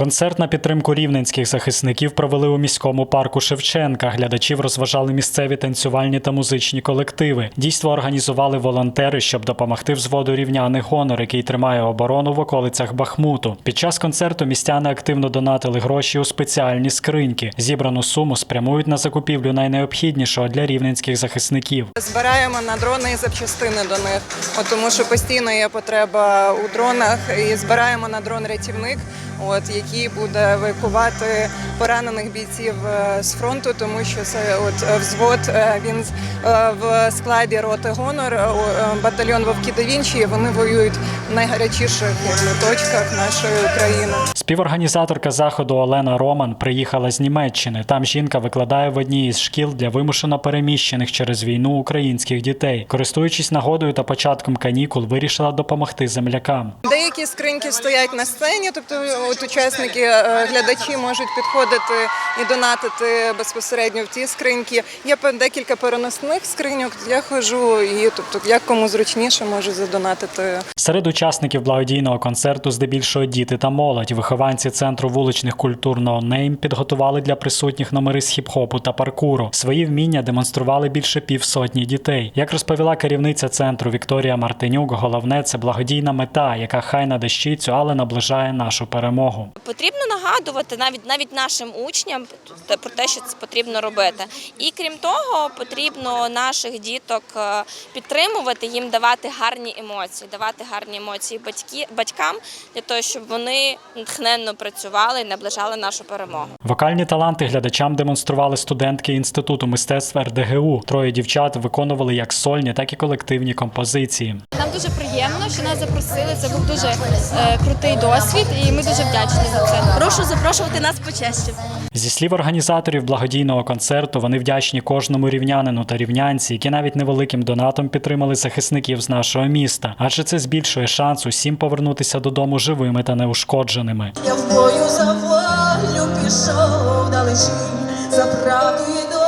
Концерт на підтримку рівненських захисників провели у міському парку Шевченка. Глядачів розважали місцеві танцювальні та музичні колективи. Дійство організували волонтери, щоб допомогти взводу рівняних гонор, який тримає оборону в околицях Бахмуту. Під час концерту містяни активно донатили гроші у спеціальні скриньки. Зібрану суму спрямують на закупівлю найнеобхіднішого для рівненських захисників. Збираємо на дрони і запчастини до них, от тому що постійно є потреба у дронах. І збираємо на дрон рятівник, от який буде евакувати поранених бійців е, з фронту, тому що це от е, взвод. е, Він в складі роти гонор, батальйон Вовки да Вінчі. Вони воюють в найгарячіших точках нашої України. Співорганізаторка заходу Олена Роман приїхала з Німеччини. Там жінка викладає в одній із шкіл для вимушено переміщених через війну українських дітей. Користуючись нагодою та початком канікул, вирішила допомогти землякам. Деякі скриньки стоять на сцені, тобто от учасники, е, глядачі можуть підходити і донатити безпосередньо в ті скриньки. Є декілька переносних скриньок. Я хожу і тобто, як кому зручніше, можу задонатити. Серед учасників благодійного концерту здебільшого діти та молодь. Вихованці центру вуличних культур No підготували для присутніх номери з хіп-хопу та паркуру. Свої вміння демонстрували більше півсотні дітей. Як розповіла керівниця центру Вікторія Мартинюк, головне це благодійна мета, яка хай на дещицю, але наближає нашу перемогу. Потрібно нагадувати навіть навіть нашим учням про те, що це потрібно робити. І крім того, потрібно наших діток е, підтримувати, їм давати гарні емоції, давати гарні емоції батьки, батькам для того, щоб вони натхненно працювали і наближали нашу перемогу. Вокальні таланти глядачам демонстрували студентки інституту мистецтв РДГУ. Троє дівчат виконували як сольні, так і колективні композиції. Дуже приємно, що нас запросили. Це був дуже е, крутий досвід, і ми дуже вдячні за це. Прошу запрошувати нас почаще. Зі слів організаторів благодійного концерту, вони вдячні кожному рівнянину та рівнянці, які навіть невеликим донатом підтримали захисників з нашого міста, адже це збільшує шанс усім повернутися додому живими та неушкодженими. Я в бою за волю пішов далечінь, за правду і долю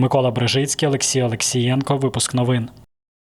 Микола Брижицький, Олексій Олексієнко. Випуск новин.